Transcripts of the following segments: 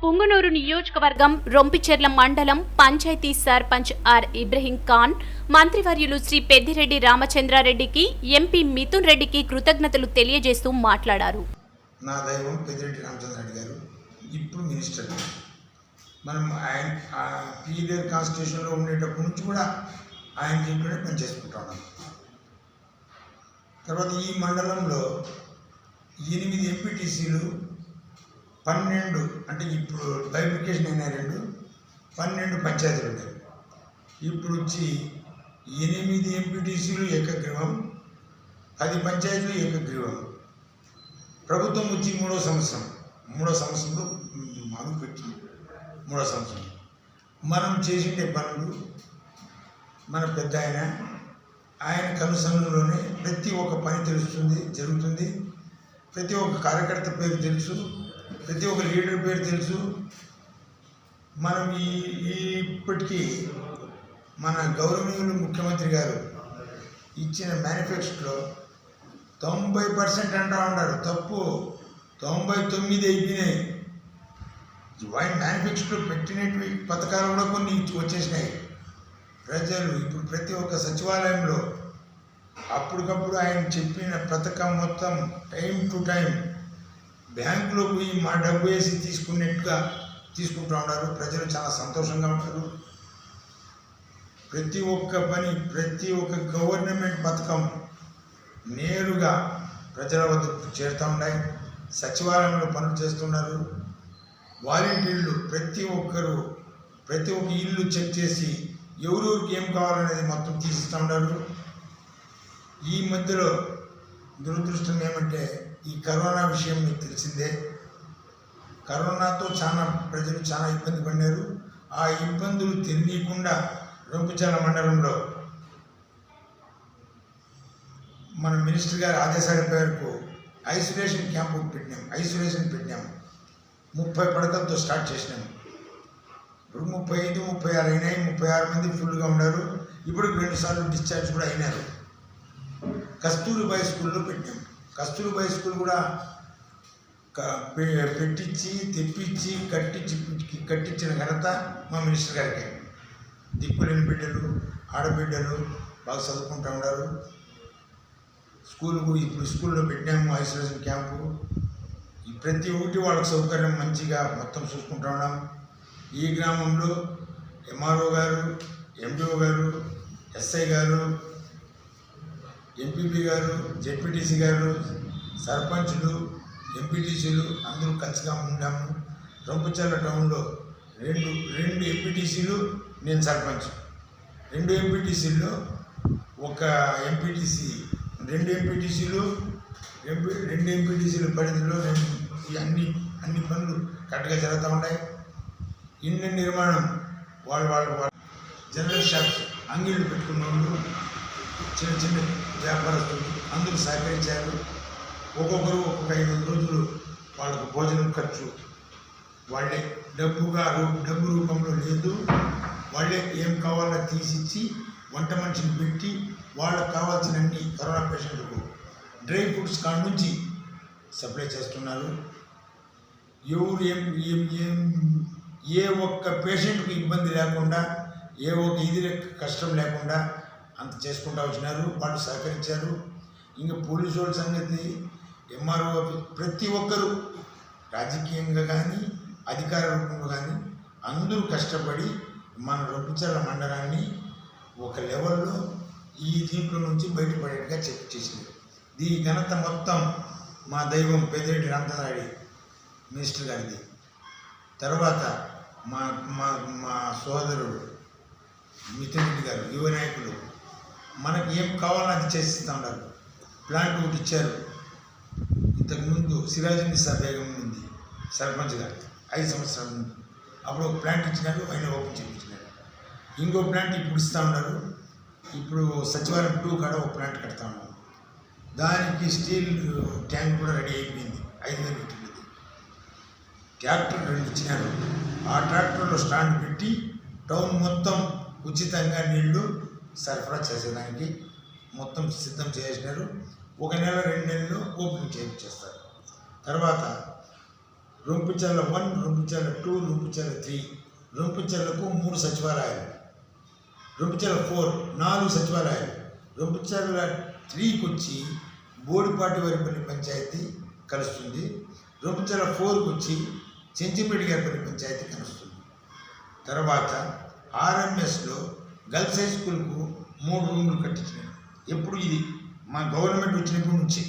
పుంగనూరు నియోజకవర్గం రొంపిచెర్ల మండలం పంచాయతీ సర్పంచ్ ఆర్ ఇబ్రహీం ఖాన్ మంత్రివర్యులు శ్రీ పెద్దిరెడ్డి రామచంద్రారెడ్డికి ఎంపీ మిథున్ రెడ్డికి కృతజ్ఞతలు తెలియజేస్తూ మాట్లాడారు. నా దైవం పెద్దిరెడ్డి రామచంద్రారెడ్డి గారు ఇప్పుడు మినిస్టర్. మనం ఆయన ఆ కాన్స్టిట్యూషన్లో ఉండేటప్పటి నుంచి కూడా ఆయన దీంట్లోనే పనిచేసుకుంటా ఉన్నాం. తర్వాత ఈ మండలంలో ఎనిమిది ఎంపీటీసీలు పన్నెండు అంటే ఇప్పుడు బైఫికేషన్ అయినా రెండు పన్నెండు పంచాయతీలు ఉన్నాయి. ఇప్పుడు వచ్చి ఎనిమిది ఎంపీటీసీలు ఏకగ్రీవం పది పంచాయతీలు ఏకగ్రీవం. ప్రభుత్వం వచ్చి మూడో సంవత్సరం. మూడో సంవత్సరంలో అడుగు పెట్టి మూడో సంవత్సరం. మనం చేసిండే పనులు మన పెద్ద ఆయన ఆయన కనుసన్నులోనే ప్రతి ఒక్క పని తెలుస్తుంది జరుగుతుంది. ప్రతి ఒక్క కార్యకర్త పేరు తెలుసు. ప్రతి ఒక్క లీడర్ పేరు తెలుసు. మనం ఈ ఇప్పటికీ మన గౌరవనీయులు ముఖ్యమంత్రి గారు ఇచ్చిన మేనిఫెస్టోలో తొంభై పర్సెంట్ అంటా ఉన్నారు. తప్పు తొంభై తొమ్మిది అయిపోయినాయి. ఆయన మేనిఫెస్టోలో పెట్టినటువంటి పథకాలు కూడా కొన్ని వచ్చేసినాయి. ప్రజలు ఇప్పుడు ప్రతి ఒక్క సచివాలయంలో అప్పటికప్పుడు ఆయన చెప్పిన పథకం మొత్తం టైం టు టైం బ్యాంకులో పోయి మా డబ్బు వేసి తీసుకున్నట్టుగా తీసుకుంటూ ఉన్నారు. ప్రజలు చాలా సంతోషంగా ఉంటారు. ప్రతి ఒక్క పని ప్రతి ఒక్క గవర్నమెంట్ పథకం నేరుగా ప్రజల వద్దకు చేరుతూ ఉన్నాయి. సచివాలయంలో పనులు చేస్తున్నారు వాలంటీర్లు ప్రతి ఒక్కరు ప్రతి ఒక్క ఇల్లు చెక్ చేసి ఎవరెవరికి ఏం కావాలనేది మొత్తం తీసిస్తూ ఉన్నారు. ఈ మధ్యలో దురదృష్టం ఏమంటే ఈ కరోనా విషయం మీకు తెలిసిందే. కరోనాతో చాలా ప్రజలు చాలా ఇబ్బంది పడినారు. ఆ ఇబ్బందులు తెలియకుండా రొంపుచాల మండలంలో మన మినిస్టర్ గారి ఆదేశాల మేరకు ఐసోలేషన్ క్యాంపు పెట్టినాం. ఐసోలేషన్ పెట్టినాం. ముప్పై పడకలతో స్టార్ట్ చేసినాం. ఇప్పుడు ముప్పై ఐదు ముప్పై ఆరు అయినాయి. ముప్పై ఆరు మంది ఫుల్గా ఉన్నారు. ఇప్పుడు రెండు సార్లు డిశ్చార్జ్ కూడా అయినారు. కస్తూరిబాయి స్కూల్లో పెట్టినాం. కస్తూరిబాయి స్కూల్ కూడా పె- పెట్టించి తెప్పించి కట్టించి కట్టించిన ఘనత మా మినిస్టర్ గారికి. దిక్కులేని బిడ్డలు ఆడబిడ్డలు బాగా చదువుకుంటూ ఉన్నారు. స్కూల్ కూడా ఇప్పుడు స్కూల్లో పెట్టాము ఐసోలేషన్ క్యాంపు. ఈ ప్రతి ఒక్కటి వాళ్ళకి సౌకర్యం మంచిగా మొత్తం చూసుకుంటూ ఉన్నాం. ఈ గ్రామంలో ఎంఆర్ఓ గారు ఎండిఓ గారు ఎస్ఐ గారు ఎంపీపీ గారు జెడ్పీటీసీ గారు సర్పంచులు ఎంపీటీసీలు అందరూ కలిసిగా ఉంటాము రొంపచర్ల టౌన్లో రెండు రెండు ఎంపీటీసీలు నేను సర్పంచ్. రెండు ఎంపీటీసీల్లో ఒక ఎంపీటీసీ రెండు ఎంపీటీసీలు ఎంపీ రెండు ఎంపీటీసీల పరిధిలో రెండు అన్ని అన్ని పనులు కరెక్ట్గా జరుగుతూ ఉన్నాయి. ఇండ్ల నిర్మాణం వాళ్ళు వాళ్ళు వాళ్ళ జనరల్ షాప్స్ అంగిళ్ళు పెట్టుకున్న వాళ్ళు చిన్న చిన్న వ్యాపారస్తులు అందరూ సహకరించారు. ఒక్కొక్కరు ఒక్కొక్క ఐదు వందల రోజులు వాళ్ళకు భోజనం ఖర్చు. వాళ్ళే డబ్బుగా రూ- డబ్బు రూపంలో లేదు. వాళ్ళే ఏం కావాలో తీసిచ్చి వంట మనిషిని పెట్టి వాళ్ళకు కావాల్సినన్ని కరోనా పేషెంట్లకు డ్రై ఫ్రూట్స్ కాడ నుంచి సప్లై చేస్తున్నారు. ఎవరు ఏం ఏం ఏం ఏ ఒక్క పేషెంట్కి ఇబ్బంది లేకుండా ఏ ఒక్క ఇది కష్టం లేకుండా అంత చేసుకుంటూ వచ్చినారు వాళ్ళు సహకరించారు. ఇంకా పోలీసు వాళ్ళ సంగతి ఎంఆర్ఓ ప్రతి ఒక్కరూ రాజకీయంగా కానీ అధికార రూపంలో కానీ అందరూ కష్టపడి మన రొంపిచర్ల మండలాన్ని ఒక లెవెల్లో ఈ దీంట్లో నుంచి బయటపడేట్టుగా చెక్ చేసింది. దీని ఘనత మొత్తం మా దైవం పెద్దిరెడ్డి రామచంద్రారెడ్డి మినిస్టర్ గారిది. తర్వాత మా మా మా సోదరుడు మిథున్ రెడ్డి గారు యువ నాయకులు. మనకి ఏం కావాలో అది చేసిస్తూ ఉన్నారు ప్లాంట్ ఒకటి ఇచ్చారు. ఇంతకుముందు సిరాజునిసా బేగం ఉంది సర్పంచ్ గారు. ఐదు సంవత్సరాల ముందు. అప్పుడు ఒక ప్లాంట్ ఇచ్చినారు ఆయన ఓపెన్ చేయించినారు. ఇంకో ప్లాంట్ ఇప్పుడు ఇస్తూ ఉన్నారు. ఇప్పుడు సచివాలయం టూ కాడ ఒక ప్లాంట్ కడతా ఉన్నాం దానికి స్టీల్ ట్యాంక్ కూడా రెడీ అయిపోయింది ఐదు వేలు పెట్టింది. ట్రాక్టర్ రెండు ఇచ్చినారు. ఆ ట్రాక్టర్లో స్టాండ్ పెట్టి టౌన్ మొత్తం ఉచితంగా నీళ్ళు సరఫరా చేసేదానికి మొత్తం సిద్ధం చేసినారు. ఒక నెల రెండు నెలలు ఓపెన్ చేయించేస్తారు. తర్వాత Rompicherla one Rompicherla two Rompicherla three రొంపిచర్లకు మూడు సచివాలయాలు రొంపిచర్ల ఫోర్ నాలుగు సచివాలయాలు రొంపిచర్ల త్రీకి వచ్చి బోడిపాటి వారిపల్లి పంచాయతీ కలుస్తుంది. రొంపిచర్ల ఫోర్కి వచ్చి చెంచిపేటి గారిపల్లి పంచాయతీ కలుస్తుంది. తర్వాత ఆర్ఎంఎస్లో గర్ల్స్ హై స్కూల్కు మూడు రూములు కట్టించినాయి ఎప్పుడు ఇది? మా గవర్నమెంట్ వచ్చినప్పటి నుంచి.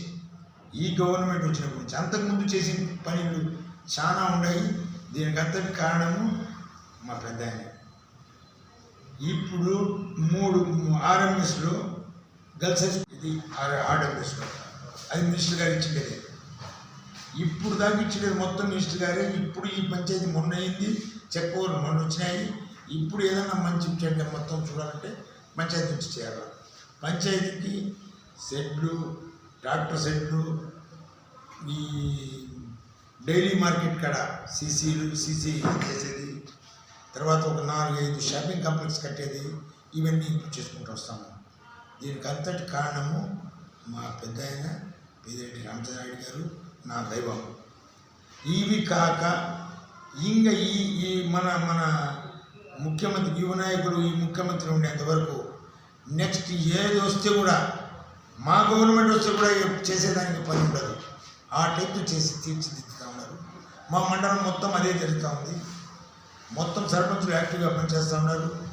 ఈ గవర్నమెంట్ వచ్చినప్పటి నుంచి. అంతకుముందు చేసిన పనులు చాలా ఉన్నాయి. దీనికి అంతటి కారణము మా పెద్ద ఆయన ఇప్పుడు మూడు ఆర్ఎంఎస్లో గర్ల్స్ హై స్కూల్ ఇది ఆర్ఎంఎస్లో అది మినిస్టర్ గారు ఇచ్చిండేది. ఇప్పుడు దాకా ఇచ్చిండేది మొత్తం మినిస్టర్ గారే. ఇప్పుడు ఈ పంచాయతీ మొన్న అయింది చెక్కూరు మొన్న వచ్చినాయి ఇప్పుడు ఏదైనా మంచి చెడ్డ మొత్తం చూడాలంటే పంచాయతీ నుంచి చేయాలి. పంచాయతీకి షెడ్లు ట్రాక్టర్ షెడ్లు ఈ డైలీ మార్కెట్ కాడ సీసీలు సీసీ చేసేది తర్వాత ఒక నాలుగైదు షాపింగ్ కాంప్లెక్స్ కట్టేది ఇవన్నీ ఇంప్రూవ్ చేసుకుంటూ వస్తాము. దీనికి అంతటి కారణము మా పెద్ద ఆయన పెద్దిరెడ్డి రామచంద్రారెడ్డి గారు నా దైవం. ఇవి కాక ఇంకా ఈ ఈ మన మన ముఖ్యమంత్రి యువ నాయకుడు ఈ ముఖ్యమంత్రి ఉండేంత వరకు నెక్స్ట్ ఏది వస్తే కూడా మా గవర్నమెంట్ వస్తే కూడా చేసేదానికి పని ఉండదు. ఆ టైప్ చేసి తీర్చిదిద్దుతూ ఉన్నారు. మా మండలం మొత్తం అదే జరుగుతూ ఉంది. మొత్తం సర్పంచులు యాక్టివ్గా పనిచేస్తూ ఉన్నారు.